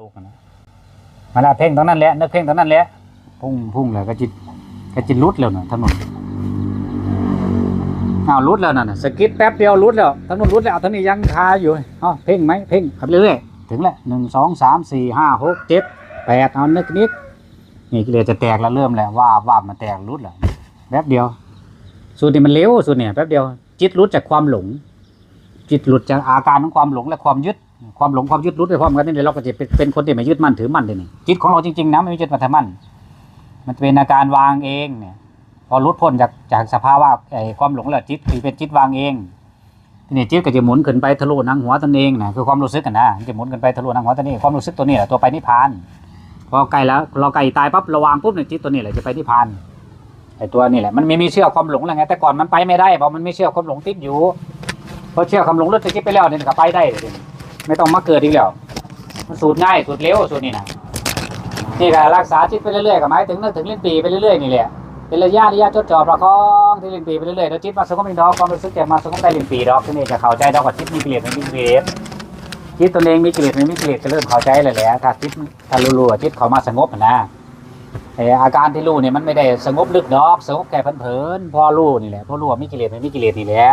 ลูกอะนะมาละเพ่งตรงนั้นแหละนึกเพ่งตรงนั้นแหละพุ่งพุ่งเลยก็จิตก็จิตรุดแล้วน่ะถนนอ้าวรุดแล้วน่ะน่ะสกิดแป๊บเดียวรุดแล้วถนนรุดแล้วถนนยังคาอยู่เอ้าเพ่งไหมเพ่งขับเรื่อยๆถึงแล้วหนึ่งสองสามสี่ห้าหกเจ็ดแปดเอานึกนิดนี่กิเลสจะแตกแล้วเริ่มแล้วว่าว่ามันแตกรุดแล้วแป๊บเดียวสูตรนี้มันเร็วสูตรเนี่ยแป๊บเดียวจิตรุดจากความหลง จิตหลุดจากอาการของความหลงและความยึด ความหลงความยึดรุดไปพร้อมกันนี่เดี๋ยเราก็จะเป็นเป็นคนที่ไม่ยึดมั่นถือมั่นเลยนี่จิตของเราจริงๆนะไม่ยึดมั่นถือมั่นมันเป็นอาการวางเองเนี่ย พอรุดพ้นจากจากสภาวะไอ้ความหลงแล้วจิตคือเป็นจิตวางเองทีนี้จิตก็จะหมุนขึ้นไปทะลุหนังหัวตนเองนะคือความรู้สึกกันนะจะหมุนขึ้นไปทะลุหนังหัวตนเองความรู้สึกตัวนี้แหละตัวไปนิพพานพอไกลแล้วเราไกลตายปั๊บระวางปุ๊บเนี่ยจิตตัวนี้แหละจะไปนิพพานไอ้ตัวนี่แหละมันไม่มีเชื่อความหลงแล้วไงแต่ก่อนมันไปไม่ได้เพราะมันไม่เชื่อความหลงติดอยู่พอเชื่อคำหลงรถจะคิดไปแล้วเนี่ยก็ไปได้เลย ไม่ต้องมาเกิดอีกแล้วมันสูตรง่ายสูตรเร็วสูตรนี้นะนี่ก็รักษาจิตไปเรื่อยๆก็หมายถึงนึกถึงเล่นปีไปเรื่อยๆนี่แหละเป็นระยะระยะจดจ่อประคองที่เล่นปีไปเรื่อยๆเดี๋ยวจิตมาสงบอีดอกความรู้สึกจะมาสงบได้เล่นปีดอกที่นี่จะเข้าใจดอกว่าจิตมีกิเลสไม่มีกิเลสจิตตัวเองมีกิเลสไม่มีกิเลสจะเริ่มเข้าใจเลยแหละถ้าจิตถ้ารู้ๆจิตเขามาสงบนะไออาการที่รู้เนี่ยมันไม่ได้สงบลึกดอก สงบแค่เผินๆพอรู้นี่แหละพอรู้ว่ามีกิเลสไม่มีกิเลสนี่แหละ